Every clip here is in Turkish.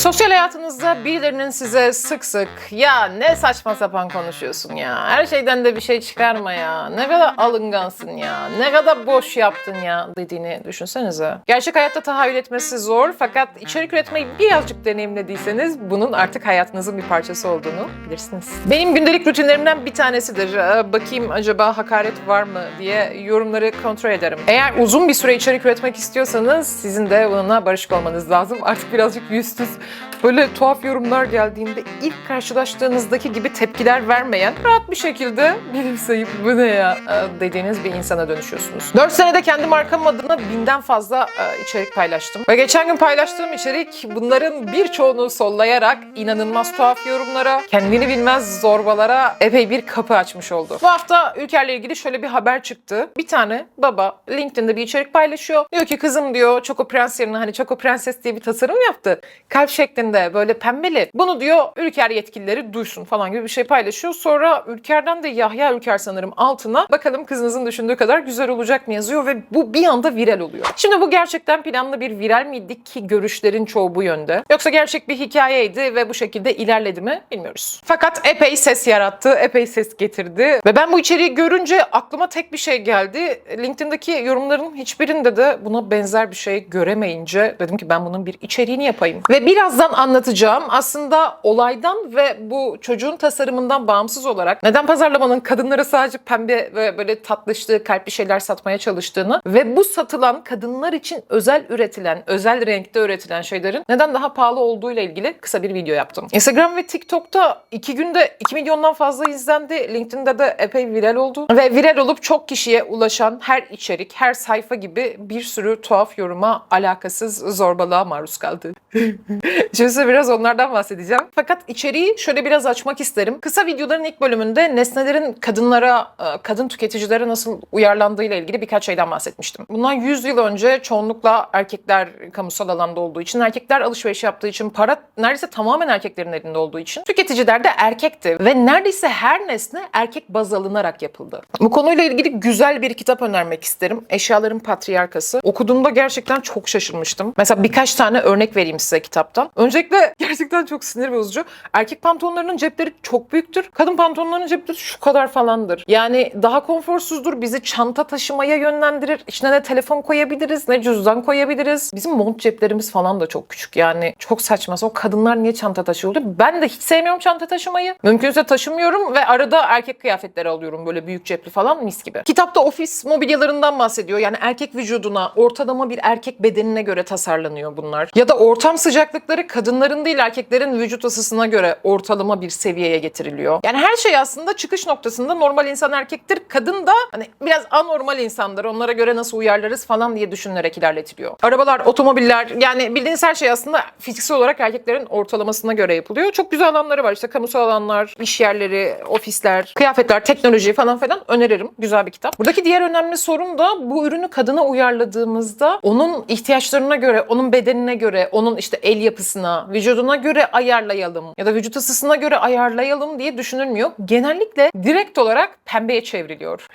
Sosyal hayatınızda birilerinin size sık sık ya ne saçma sapan konuşuyorsun ya. Her şeyden de bir şey çıkarma ya. Ne kadar alıngansın ya. Ne kadar boş yaptın ya dediğini düşünsenize. Gerçek hayatta tahayyül etmesi zor fakat içerik üretmeyi birazcık deneyimlediyseniz bunun artık hayatınızın bir parçası olduğunu bilirsiniz. Benim gündelik rutinlerimden bir tanesidir. Ee, Bakayım acaba hakaret var mı diye yorumları kontrol ederim. Eğer uzun bir süre içerik üretmek istiyorsanız sizin de bununla barışık olmanız lazım. Artık birazcık yüzsüz böyle tuhaf yorumlar geldiğinde ilk karşılaştığınızdaki gibi tepkiler vermeyen rahat bir şekilde bilimseyip bu ne ya e, dediğiniz bir insana dönüşüyorsunuz. 4 senede kendi markam adına binden fazla e, içerik paylaştım. Ve geçen gün paylaştığım içerik bunların birçoğunu sollayarak inanılmaz tuhaf yorumlara, kendini bilmez zorbalara epey bir kapı açmış oldu. Bu hafta Ülker'le ilgili şöyle bir haber çıktı. Bir tane baba LinkedIn'de bir içerik paylaşıyor. Diyor ki kızım diyor Choco Prens yerine hani Choco Prenses diye bir tasarım yaptı. Kalp şeklinde böyle pembeli. Bunu diyor Ülker yetkilileri duysun falan gibi bir şey paylaşıyor. Sonra Ülker'den de Yahya Ülker sanırım altına bakalım kızınızın düşündüğü kadar güzel olacak mı yazıyor ve bu bir anda viral oluyor. Şimdi bu gerçekten planlı bir viral miydi ki görüşlerin çoğu bu yönde. Yoksa gerçek bir hikayeydi ve bu şekilde ilerledi mi bilmiyoruz. Fakat epey ses yarattı, epey ses getirdi ve ben bu içeriği görünce aklıma tek bir şey geldi. LinkedIn'daki yorumların hiçbirinde de buna benzer bir şey göremeyince dedim ki ben bunun bir içeriğini yapayım. Ve birazdan anlatacağım aslında olaydan ve bu çocuğun tasarımından bağımsız olarak neden pazarlamanın kadınlara sadece pembe ve böyle tatlışlı kalpli şeyler satmaya çalıştığını ve bu satılan kadınlar için özel üretilen, özel renkte üretilen şeylerin neden daha pahalı olduğuyla ilgili kısa bir video yaptım. Instagram ve TikTok'ta iki günde 2 milyondan fazla izlendi. LinkedIn'de de epey viral oldu. Ve viral olup çok kişiye ulaşan her içerik, her sayfa gibi bir sürü tuhaf yoruma, alakasız zorbalığa maruz kaldı. Şimdi size biraz onlardan bahsedeceğim. Fakat içeriği şöyle biraz açmak isterim. Kısa videoların ilk bölümünde nesnelerin kadınlara, e, kadın tüketicilere nasıl uyarlandığıyla ilgili birkaç şeyden bahsetmiştim. Bundan 100 yıl önce çoğunlukla erkekler kamusal alanda olduğu için, erkekler alışveriş yaptığı için, para neredeyse tamamen erkeklerin elinde olduğu için tüketiciler de erkekti. Ve neredeyse her nesne erkek baz alınarak yapıldı. Bu konuyla ilgili güzel bir kitap önermek isterim. Eşyaların Patriarkası. Okuduğumda gerçekten çok şaşırmıştım. Mesela birkaç tane örnek vereyim size kitaptan. Öncelikle gerçekten çok sinir bozucu. Erkek pantolonlarının cepleri çok büyüktür. Kadın pantolonlarının cepleri şu kadar falandır. Yani daha konforsuzdur. Bizi çanta taşımaya yönlendirir. İçine ne telefon koyabiliriz ne cüzdan koyabiliriz. Bizim mont ceplerimiz falan da çok küçük. Yani çok saçma. O kadınlar niye çanta taşıyor? Ben de hiç sevmiyorum çanta taşımayı. Mümkünse taşımıyorum ve arada erkek kıyafetleri alıyorum böyle büyük cepli falan mis gibi. Kitapta ofis mobilyalarından bahsediyor. Yani erkek vücuduna, ortalama bir erkek bedenine göre tasarlanıyor bunlar. Ya da ortam sıcaklıkları kadınların değil erkeklerin vücut ısısına göre ortalama bir seviyeye getiriliyor. Yani her şey aslında çıkış noktasında normal insan erkektir. Kadın da hani biraz anormal insandır. Onlara göre nasıl uyarlarız falan diye düşünülerek ilerletiliyor. Arabalar, otomobiller yani bildiğiniz her şey aslında fiziksel olarak erkeklerin ortalamasına göre yapılıyor. Çok güzel alanları var. İşte kamusal alanlar, iş yerleri, ofisler, kıyafetler, teknoloji falan filan öneririm. Güzel bir kitap. Buradaki diğer önemli sorun da bu ürünü kadına uyarladığımızda onun ihtiyaçlarına göre, onun bedenine göre, onun işte el yapısına, vücuduna göre ayarlayalım ya da vücut ısısına göre ayarlayalım diye düşünülmüyor. Genellikle direkt olarak pembeye çevriliyor.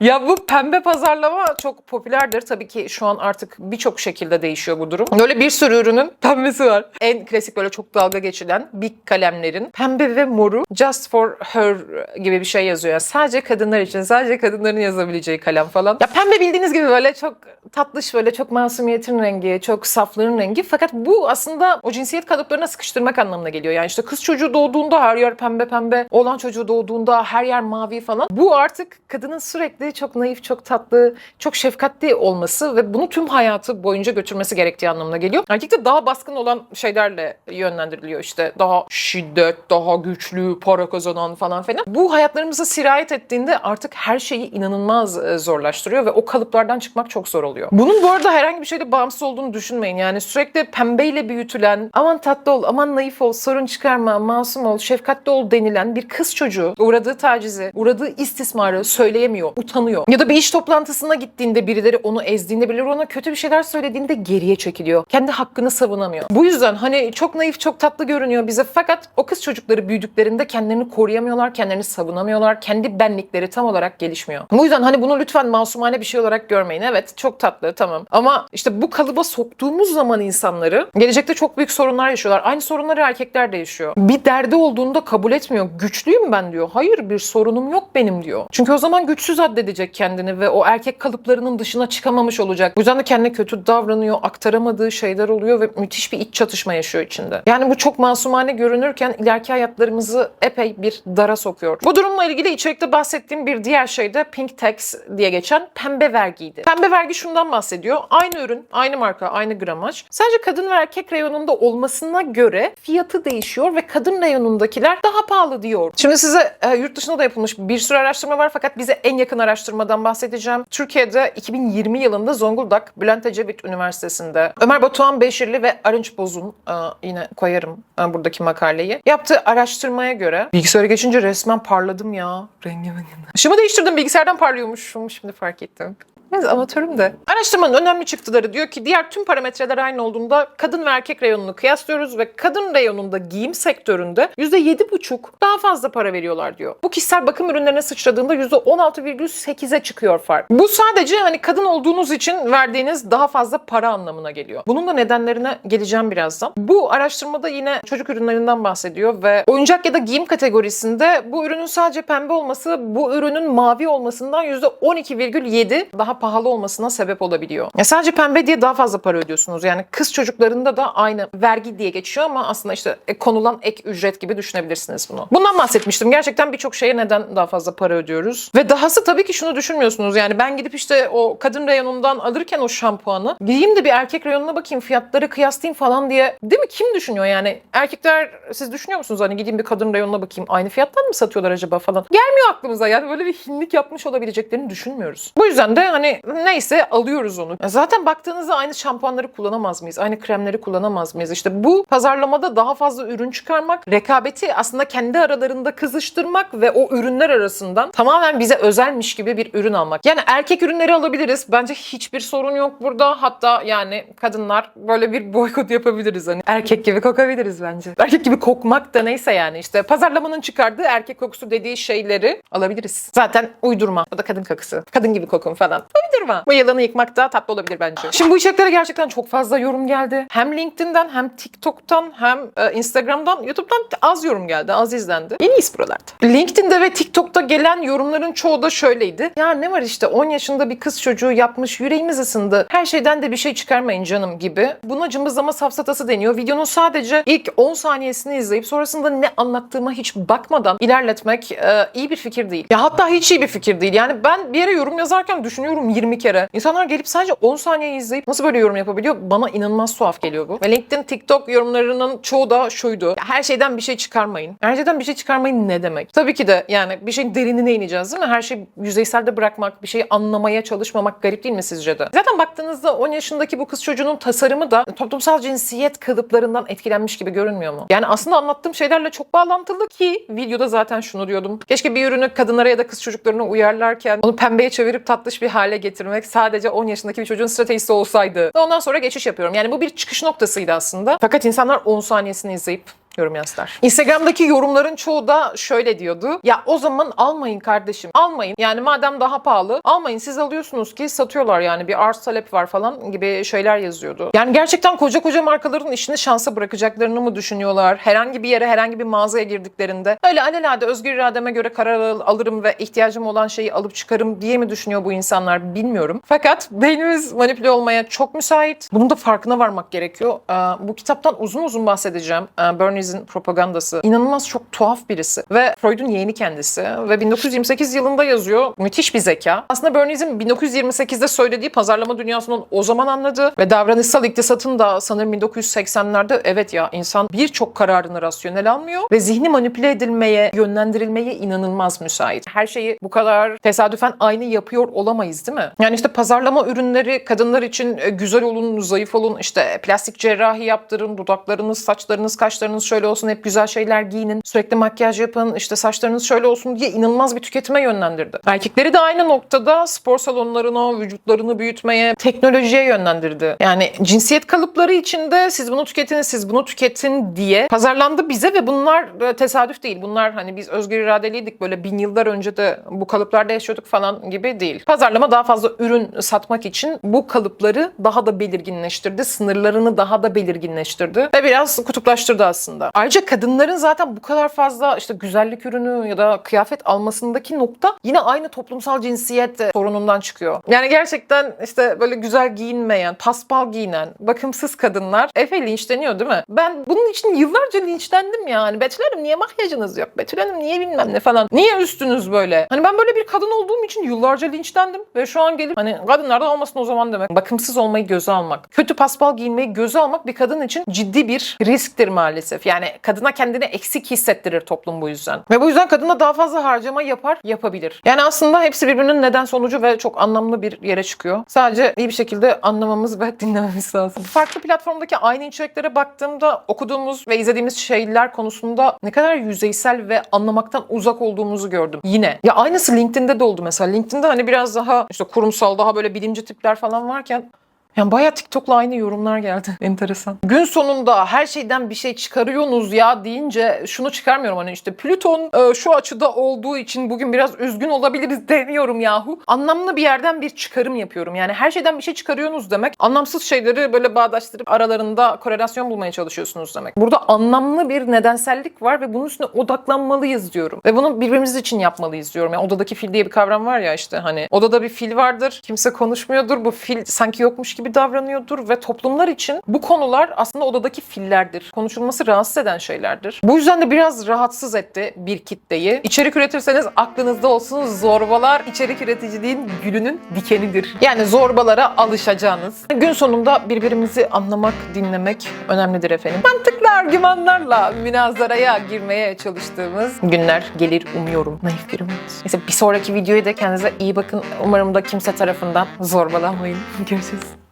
Ya bu pembe pazarlama çok popülerdir. Tabii ki şu an artık birçok şekilde değişiyor bu durum. Böyle bir sürü ürünün pembesi var. En klasik böyle çok dalga geçilen big kalemlerin pembe ve moru just for her gibi bir şey yazıyor. Yani sadece kadınlar için, sadece kadınların yazabileceği kalem falan. Ya pembe bildiğiniz gibi böyle çok tatlış böyle çok masumiyetin rengi, çok saflığın rengi. Fakat bu aslında o cinsiyet kalıplarına sıkıştırmak anlamına geliyor. Yani işte kız çocuğu doğduğunda her yer pembe pembe, oğlan çocuğu doğduğunda her yer mavi falan. Bu artık kadının sürekli çok naif, çok tatlı, çok şefkatli olması ve bunu tüm hayatı boyunca götürmesi gerektiği anlamına geliyor. Erkekte daha baskın olan şeylerle yönlendiriliyor işte. Daha şiddet, daha güçlü, para kazanan falan filan. Bu hayatlarımıza sirayet ettiğinde artık her şeyi inanılmaz e, zorlaştırıyor ve o kalıplardan çıkmak çok zor oluyor. Bunun bu arada herhangi bir şeyle bağımsız olduğunu düşünmeyin. Yani sürekli pembeyle büyütülen, aman tatlı ol, aman naif ol, sorun çıkarma, masum ol, şefkatli ol denilen bir kız çocuğu uğradığı tacizi, uğradığı istismarı söyleyemiyor, utanıyor. Ya da bir iş toplantısına gittiğinde birileri onu ezdiğinde, birileri ona kötü bir şeyler söylediğinde geriye çekiliyor. Kendi hakkını savunamıyor. Bu yüzden hani çok naif, çok tatlı görünüyor bize fakat o kız çocukları büyüdüklerinde kendilerini koruyamıyorlar, kendilerini savunamıyorlar, kendi benlikleri tam olarak gelişmiyor. Bu yüzden hani bunu lütfen masumane bir şey olarak görmeyin. Evet çok tatlı tamam ama işte bu kalıba soktuğumuz zaman insanları gelecekte çok büyük sorunlar yaşıyorlar. Aynı sorunları erkekler de yaşıyor. Bir derdi olduğunda kabul etmiyor. Güçlüyüm ben diyor. Hayır bir sorunum yok benim diyor. Çünkü o zaman güçsüz addedecek kendini ve o erkek kalıplarının dışına çıkamamış olacak. Bu yüzden de kendine kötü davranıyor, aktaramadığı şeyler oluyor ve müthiş bir iç çatışma yaşıyor içinde. Yani bu çok masumane görünürken ileriki hayatlarımızı epey bir dara sokuyor. Bu durumla ilgili içerikte bahsettiğim bir diğer şey de Pink Tax diye geçen pembe vergiydi. Pembe vergi şundan bahsediyor. Aynı ürün, aynı marka, aynı gramaj. Sadece kadın ve erkek reyonunda olmasına göre fiyatı değişiyor ve kadın reyonundakiler daha pahalı diyor. Şimdi size e, yurt dışında da yapılmış bir sürü araştırma var fakat bize en yakın araştırmadan bahsedeceğim. Türkiye'de 2020 yılında Zonguldak Bülent Ecevit Üniversitesi'nde Ömer Batuhan Beşirli ve Arınç Boz'un e, yine koyarım e, buradaki makaleyi. Yaptığı araştırmaya göre bilgisayara geçince resmen parladım ya. Rengime Işımı değiştirdim bilgisayardan parlıyormuşum şimdi fark ettim. Neyse amatörüm de. Araştırmanın önemli çıktıları diyor ki diğer tüm parametreler aynı olduğunda kadın ve erkek reyonunu kıyaslıyoruz ve kadın reyonunda giyim sektöründe %7,5 daha fazla para veriyorlar diyor. Bu kişisel bakım ürünlerine sıçradığında %16,8'e çıkıyor fark. Bu sadece hani kadın olduğunuz için verdiğiniz daha fazla para anlamına geliyor. Bunun da nedenlerine geleceğim birazdan. Bu araştırmada yine çocuk ürünlerinden bahsediyor ve oyuncak ya da giyim kategorisinde bu ürünün sadece pembe olması bu ürünün mavi olmasından %12,7 daha pahalı olmasına sebep olabiliyor. Ya sadece pembe diye daha fazla para ödüyorsunuz. Yani kız çocuklarında da aynı vergi diye geçiyor ama aslında işte e, konulan ek ücret gibi düşünebilirsiniz bunu. Bundan bahsetmiştim. Gerçekten birçok şeye neden daha fazla para ödüyoruz? Ve dahası tabii ki şunu düşünmüyorsunuz. Yani ben gidip işte o kadın reyonundan alırken o şampuanı gideyim de bir erkek reyonuna bakayım fiyatları kıyaslayayım falan diye. Değil mi? Kim düşünüyor yani? Erkekler siz düşünüyor musunuz? Hani gideyim bir kadın reyonuna bakayım. Aynı fiyattan mı satıyorlar acaba falan? Gelmiyor aklımıza. Yani böyle bir hinlik yapmış olabileceklerini düşünmüyoruz. Bu yüzden de hani neyse alıyoruz onu. Zaten baktığınızda aynı şampuanları kullanamaz mıyız? Aynı kremleri kullanamaz mıyız? İşte bu pazarlamada daha fazla ürün çıkarmak, rekabeti aslında kendi aralarında kızıştırmak ve o ürünler arasından tamamen bize özelmiş gibi bir ürün almak. Yani erkek ürünleri alabiliriz. Bence hiçbir sorun yok burada. Hatta yani kadınlar böyle bir boykot yapabiliriz. Hani erkek gibi kokabiliriz bence. Erkek gibi kokmak da neyse yani işte pazarlamanın çıkardığı erkek kokusu dediği şeyleri alabiliriz. Zaten uydurma. O da kadın kokusu. Kadın gibi kokun falan. Uydurma. Bu yılanı yıkmak daha tatlı olabilir bence. Şimdi bu içeriklere gerçekten çok fazla yorum geldi. Hem LinkedIn'den hem TikTok'tan hem e, Instagram'dan, YouTube'dan az yorum geldi. Az izlendi. Yeniyiz buralarda. LinkedIn'de ve TikTok'ta gelen yorumların çoğu da şöyleydi. Ya ne var işte 10 yaşında bir kız çocuğu yapmış yüreğimiz ısındı. Her şeyden de bir şey çıkarmayın canım gibi. Buna cımbızlama safsatası deniyor. Videonun sadece ilk 10 saniyesini izleyip sonrasında ne anlattığıma hiç bakmadan ilerletmek e, iyi bir fikir değil. Ya hatta hiç iyi bir fikir değil. Yani ben bir yere yorum yazarken düşünüyorum 20 kere. İnsanlar gelip sadece 10 saniye izleyip nasıl böyle yorum yapabiliyor? Bana inanılmaz tuhaf geliyor bu. Ve LinkedIn, TikTok yorumlarının çoğu da şuydu. Her şeyden bir şey çıkarmayın. Her şeyden bir şey çıkarmayın ne demek? Tabii ki de yani bir şeyin derinine ineceğiz değil mi? Her şeyi yüzeyselde bırakmak, bir şeyi anlamaya çalışmamak garip değil mi sizce de? Zaten baktığınızda 10 yaşındaki bu kız çocuğunun tasarımı da toplumsal cinsiyet kalıplarından etkilenmiş gibi görünmüyor mu? Yani aslında anlattığım şeylerle çok bağlantılı ki videoda zaten şunu diyordum. Keşke bir ürünü kadınlara ya da kız çocuklarına uyarlarken onu pembeye çevirip tatlış bir hale getirmek sadece 10 yaşındaki bir çocuğun stratejisi olsaydı. Ondan sonra geçiş yapıyorum. Yani bu bir çıkış noktasıydı aslında. Fakat insanlar 10 saniyesini izleyip yorum yazdılar. Instagram'daki yorumların çoğu da şöyle diyordu. Ya o zaman almayın kardeşim. Almayın. Yani madem daha pahalı almayın. Siz alıyorsunuz ki satıyorlar yani bir arz talep var falan gibi şeyler yazıyordu. Yani gerçekten koca koca markaların işini şansa bırakacaklarını mı düşünüyorlar? Herhangi bir yere herhangi bir mağazaya girdiklerinde öyle alelade özgür irademe göre karar al- alırım ve ihtiyacım olan şeyi alıp çıkarım diye mi düşünüyor bu insanlar bilmiyorum. Fakat beynimiz manipüle olmaya çok müsait. Bunun da farkına varmak gerekiyor. Ee, bu kitaptan uzun uzun bahsedeceğim. Ee, Freud'un propagandası. İnanılmaz çok tuhaf birisi ve Freud'un yeğeni kendisi ve 1928 yılında yazıyor. Müthiş bir zeka. Aslında Bernays'in 1928'de söylediği pazarlama dünyasının o zaman anladı ve davranışsal iktisatın da sanırım 1980'lerde evet ya insan birçok kararını rasyonel almıyor ve zihni manipüle edilmeye, yönlendirilmeye inanılmaz müsait. Her şeyi bu kadar tesadüfen aynı yapıyor olamayız değil mi? Yani işte pazarlama ürünleri kadınlar için e, güzel olun, zayıf olun, işte plastik cerrahi yaptırın, dudaklarınız, saçlarınız, kaşlarınız şöyle şöyle olsun, hep güzel şeyler giyinin, sürekli makyaj yapın, işte saçlarınız şöyle olsun diye inanılmaz bir tüketime yönlendirdi. Erkekleri de aynı noktada spor salonlarına, vücutlarını büyütmeye, teknolojiye yönlendirdi. Yani cinsiyet kalıpları içinde siz bunu tüketin, siz bunu tüketin diye pazarlandı bize ve bunlar e, tesadüf değil. Bunlar hani biz özgür iradeliydik böyle bin yıllar önce de bu kalıplarda yaşıyorduk falan gibi değil. Pazarlama daha fazla ürün satmak için bu kalıpları daha da belirginleştirdi. Sınırlarını daha da belirginleştirdi ve biraz kutuplaştırdı aslında. Ayrıca kadınların zaten bu kadar fazla işte güzellik ürünü ya da kıyafet almasındaki nokta yine aynı toplumsal cinsiyet sorunundan çıkıyor. Yani gerçekten işte böyle güzel giyinmeyen, paspal giyinen, bakımsız kadınlar Efe linçleniyor değil mi? Ben bunun için yıllarca linçlendim yani. Betül Hanım niye makyajınız yok? Betül Hanım niye bilmem ne falan. Niye üstünüz böyle? Hani ben böyle bir kadın olduğum için yıllarca linçlendim ve şu an gelip hani kadınlarda olmasın o zaman demek. Bakımsız olmayı göze almak, kötü paspal giyinmeyi göze almak bir kadın için ciddi bir risktir maalesef. Yani kadına kendini eksik hissettirir toplum bu yüzden. Ve bu yüzden kadına daha fazla harcama yapar, yapabilir. Yani aslında hepsi birbirinin neden sonucu ve çok anlamlı bir yere çıkıyor. Sadece iyi bir şekilde anlamamız ve dinlememiz lazım. Farklı platformdaki aynı içeriklere baktığımda okuduğumuz ve izlediğimiz şeyler konusunda ne kadar yüzeysel ve anlamaktan uzak olduğumuzu gördüm. Yine. Ya aynısı LinkedIn'de de oldu mesela. LinkedIn'de hani biraz daha işte kurumsal, daha böyle bilimci tipler falan varken yani bayağı TikTok'la aynı yorumlar geldi. Enteresan. Gün sonunda her şeyden bir şey çıkarıyorsunuz ya deyince şunu çıkarmıyorum hani işte Plüton e, şu açıda olduğu için bugün biraz üzgün olabiliriz demiyorum yahu. Anlamlı bir yerden bir çıkarım yapıyorum. Yani her şeyden bir şey çıkarıyorsunuz demek anlamsız şeyleri böyle bağdaştırıp aralarında korelasyon bulmaya çalışıyorsunuz demek. Burada anlamlı bir nedensellik var ve bunun üstüne odaklanmalıyız diyorum. Ve bunu birbirimiz için yapmalıyız diyorum. Yani odadaki fil diye bir kavram var ya işte hani odada bir fil vardır. Kimse konuşmuyordur. Bu fil sanki yokmuş gibi davranıyordur ve toplumlar için bu konular aslında odadaki fillerdir. Konuşulması rahatsız eden şeylerdir. Bu yüzden de biraz rahatsız etti bir kitleyi. İçerik üretirseniz aklınızda olsun zorbalar içerik üreticiliğin gülünün dikenidir. Yani zorbalara alışacağınız. Gün sonunda birbirimizi anlamak, dinlemek önemlidir efendim. Mantıklı argümanlarla münazaraya girmeye çalıştığımız günler gelir umuyorum. Naif bir umut. Neyse bir sonraki videoya da kendinize iyi bakın. Umarım da kimse tarafından zorbalanmayın. Görüşürüz.